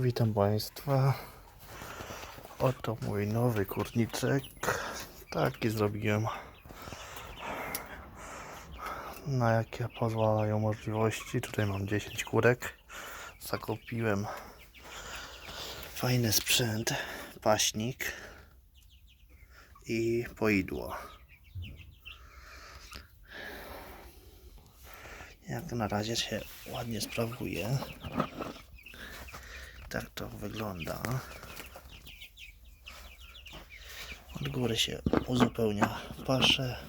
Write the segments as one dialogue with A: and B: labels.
A: Witam Państwa. Oto mój nowy kurniczek. Taki zrobiłem. Na jakie pozwalają możliwości. Tutaj mam 10 kurek. Zakupiłem fajny sprzęt. Paśnik i poidło. Jak na razie się ładnie sprawuje. Tak to wygląda. Od góry się uzupełnia paszę.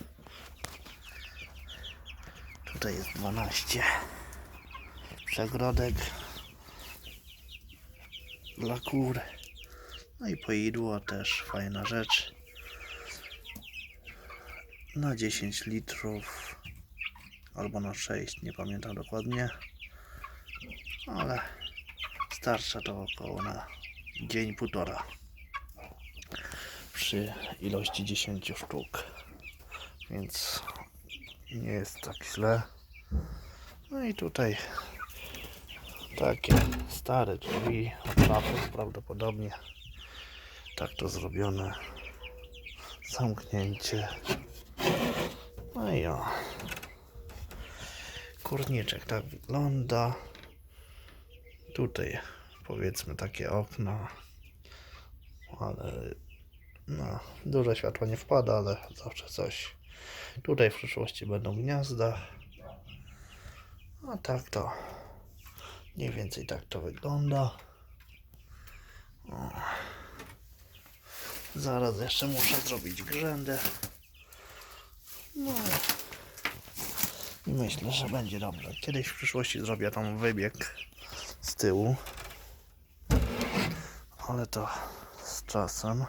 A: Tutaj jest 12 przegrodek dla kur. No i poidło też fajna rzecz. Na 10 litrów albo na 6, nie pamiętam dokładnie. Ale Starcza to około na dzień, półtora. Przy ilości 10 sztuk. Więc nie jest tak źle. No i tutaj takie stare drzwi od prawdopodobnie. Tak to zrobione. Zamknięcie. No i o. Kurniczek tak wygląda. Tutaj powiedzmy takie okna, ale no, dużo światła nie wpada, ale zawsze coś. Tutaj w przyszłości będą gniazda. A tak to mniej więcej tak to wygląda. O. Zaraz jeszcze muszę zrobić grzędę. No i myślę, że będzie dobrze. Kiedyś w przyszłości zrobię tam wybieg z tyłu. Ale to z czasem.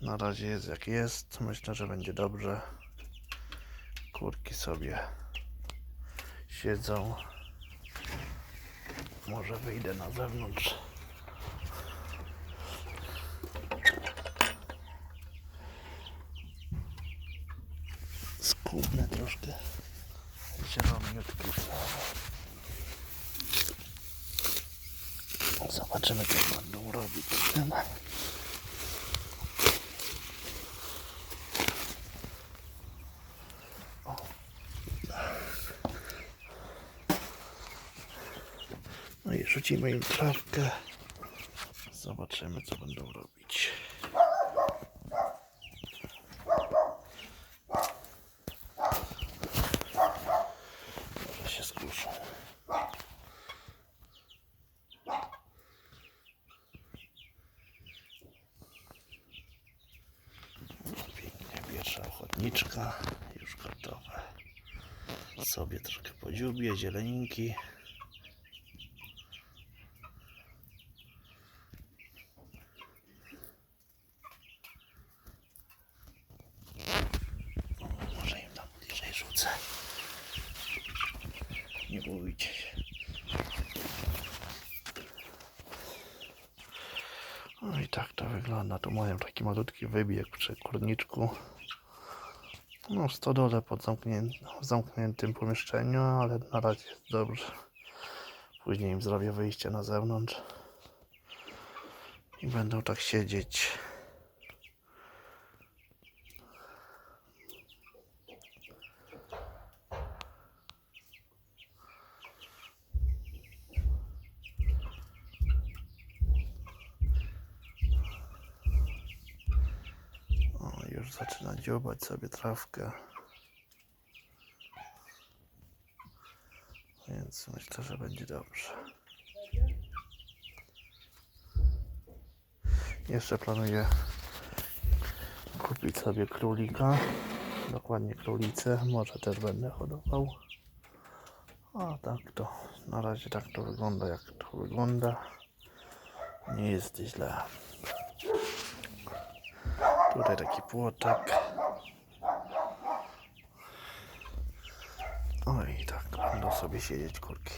A: Na razie jest jak jest. Myślę, że będzie dobrze. Kurki sobie siedzą. Może wyjdę na zewnątrz. Skubnę troszkę. Zieloniutki Zobaczymy, co będą robić. No i rzucimy im trawkę. Zobaczymy, co będą robić. Może się skruszą. Pierwsza ochotniczka, już gotowe. Sobie troszkę podziubię, zieleninki. Może im tam rzucę. Nie bójcie się. No i tak to wygląda. Tu mają taki malutki wybieg przy kurniczku. No stodole pod zamkniętym, w zamkniętym pomieszczeniu, ale na razie jest dobrze. Później im zrobię wyjście na zewnątrz. I będą tak siedzieć. O, już zaczyna dziobać sobie trawkę. Więc myślę, że będzie dobrze. Jeszcze planuję kupić sobie królika. Dokładnie królicę. Może też będę hodował. A tak to na razie tak to wygląda jak to wygląda. Nie jest źle. Tutaj taki płotek. Oj, tak będą sobie siedzieć kurki.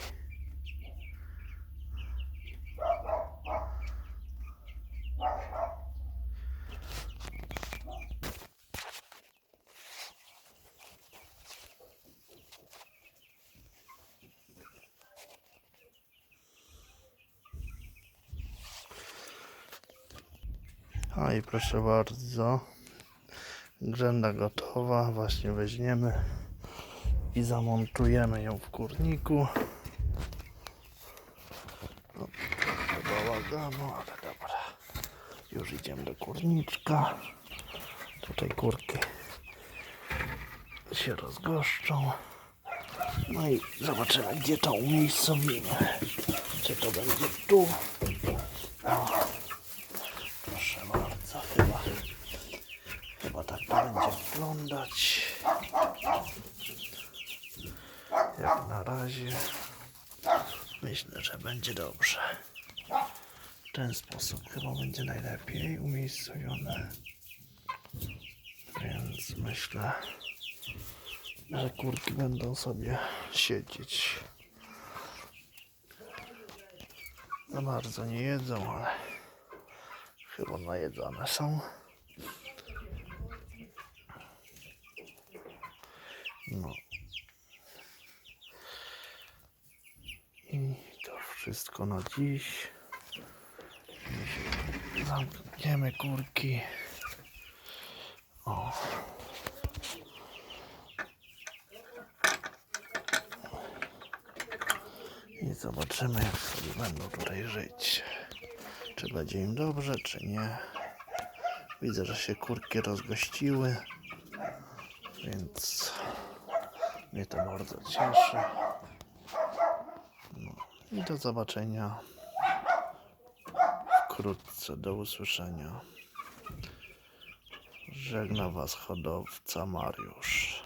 A: A i proszę bardzo, grzęda gotowa, właśnie weźmiemy i zamontujemy ją w kurniku. No, ale dobra. Już idziemy do kurniczka. Tutaj kurki się rozgoszczą. No i zobaczymy, gdzie to umiejscowimy. Czy to będzie tu proszę bardzo, chyba, chyba tak to będzie wyglądać. Jak na razie myślę, że będzie dobrze. W ten sposób chyba będzie najlepiej umiejscowione. Więc myślę, że kurki będą sobie siedzieć. Za bardzo nie jedzą, ale chyba najedzone są. No. I to wszystko na dziś. Zamkniemy kurki. O. I zobaczymy, jak sobie będą tutaj żyć. Czy będzie im dobrze, czy nie. Widzę, że się kurki rozgościły, więc mnie to bardzo cieszy. No. I do zobaczenia wkrótce. Do usłyszenia. Żegna Was hodowca Mariusz.